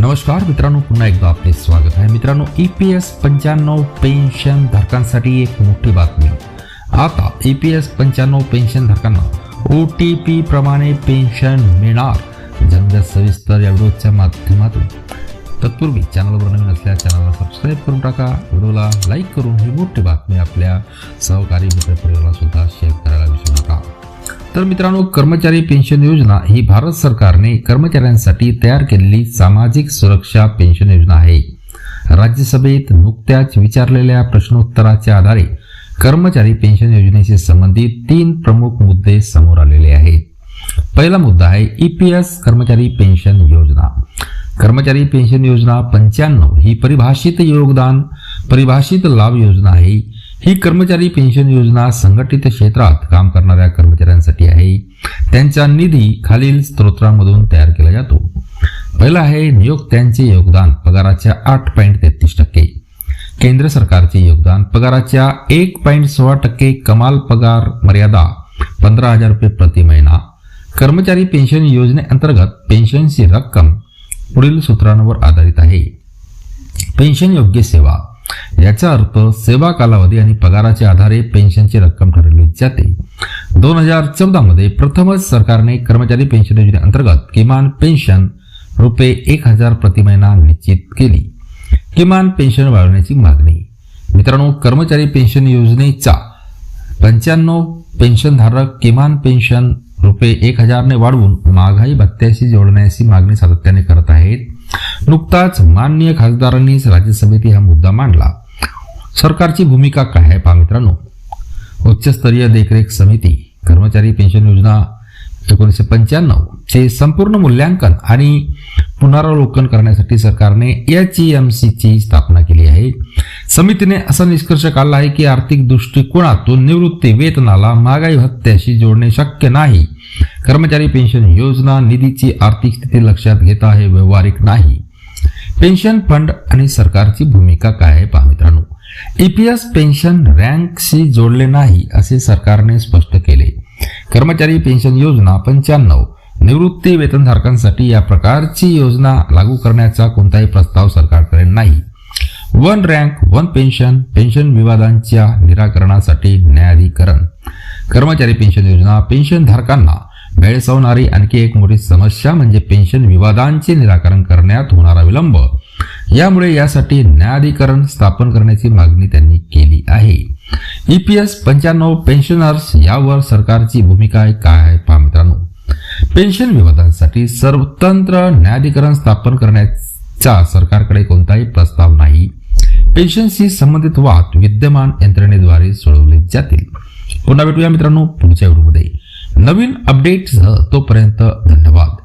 नमस्कार मित्रांनो पुन्हा एकदा आपले स्वागत आहे. मित्रांनो ई पी एस पंच्याण्णव पेन्शन धारकांसाठी एक मोठी बातमी. आता ई पी एस पंच्याण्णव पेन्शन धारकांना ओ टी पी प्रमाणे पेन्शन मिळणार. जनजा सविस्तर या व्हिडिओच्या माध्यमातून. तत्पूर्वी चॅनलवर नवीन असल्यास चॅनलला सबस्क्राईब करून टाका. व्हिडिओला लाईक करून ही मोठी बातमी आपल्या सहकारी मित्रपरिवाराला सुद्धा तर मित्रांनो कर्मचारी पेन्शन योजना ही भारत सरकारने कर्मचाऱ्यांसाठी तयार केलेली सामाजिक सुरक्षा पेन्शन योजना आहे. राज्यसभेत नुकत्याच विचारलेल्या प्रश्नोत्तराच्या आधारे कर्मचारी पेन्शन योजनेशी संबंधित तीन प्रमुख मुद्दे समोर आलेले आहेत. पहिला मुद्दा आहे ई पी एस कर्मचारी पेन्शन योजना. कर्मचारी पेन्शन योजना पंच्याण्णव ही परिभाषित योगदान परिभाषित लाभ योजना आहे. ही कर्मचारी पेन्शन योजना संघटित क्षेत्रात काम करणाऱ्या कर्मचाऱ्यांसाठी आहे. त्यांचा निधी खालील स्त्रोतांमधून तयार केला जातो. पहिला आहे नियोक्त्यांचे योगदान पगाराच्या आठ पॉईंट तेहतीस टक्के. केंद्र सरकारचे योगदान पगाराच्या एक पॉईंट सोळा टक्के कमाल पगार मर्यादा पंधरा हजार रुपये प्रति महिना. कर्मचारी पेन्शन योजनेअंतर्गत पेन्शनची रक्कम पुढील सूत्रांवर आधारित आहे. पेन्शन योग्य सेवा याचा अर्थ सेवा कालावधी आणि पगाराच्या आधारे पेन्शनची रक्कम ठरवली जाते. दोन हजार चौदा मध्ये प्रथमच सरकारने कर्मचारी पेन्शन योजनेअंतर्गत किमान पेन्शन रुपये एक हजार प्रति महिना निश्चित केली. किमान पेन्शन वाढवण्याची मागणी. मित्रांनो कर्मचारी पेन्शन योजनेचा पंच्याण्णव पेन्शनधारक किमान पेन्शन रुपये एक हजारने वाढवून महागाई भत्त्याशी जोडण्याची मागणी सातत्याने करत आहेत. नुकताच माननीय खासदारांनीच राज्यसभेत हा मुद्दा मांडला. सरकारची भूमिका काय आहे पहा मित्रांनो? उच्चस्तरीय देखरेख समिती कर्मचारी पेन्शन योजना एकोणीसशे पंच्याण्णव चे संपूर्ण मूल्यांकन आणि पुनरावलोकन करण्यासाठी सरकारने एच ई एम ची स्थापना केली आहे. समितीने असा निष्कर्ष काढला आहे की आर्थिक दृष्टिकोनातून निवृत्ती वेतनाला महागाई भत्त्याशी जोडणे शक्य नाही. कर्मचारी पेन्शन योजना निधीची आर्थिक स्थिती लक्षात घेता हे व्यवहारिक नाही. पेन्शन फंड आणि सरकारची भूमिका काय आहे पहा मित्रांनो. ईपीएस पेन्शन रँकशी जोडले नाही असे सरकारने स्पष्ट केले. कर्मचारी पेन्शन योजना पंच्याण्णव. निवृत्ती वेतनधारकांसाठी या प्रकारची योजना लागू करण्याचा कोणताही प्रस्ताव सरकारकडे नाही. One rank one pension pension विवादांच्या निराकरणासाठी न्यायाधिकरण. कर्मचारी पेन्शन योजना पेन्शन धारकांना आणखी एक मोठी समस्या म्हणजे पेन्शन विवादांचे निराकरण करण्यात होणारा विलंब. यामुळे यासाठी न्यायाधिकरण स्थापन करण्याची मागणी त्यांनी केली आहे. ईपीएस पंच्याण्णव पेन्शनर्स यावर सरकारची भूमिका काय आहे पहा मित्रांनो. पेन्शन विवादांसाठी स्वतंत्र न्यायाधिकरण स्थापन करण्याचा सरकारकडे कोणताही प्रस्ताव नाही. पेन्शनशी संबंधित वाद विद्यमान यंत्रणेद्वारे सोडवले जातील. पुन्हा भेटूया मित्रांनो पुढच्या व्हिडिओमध्ये. नवीन अपडेट्स तोपर्यंत धन्यवाद.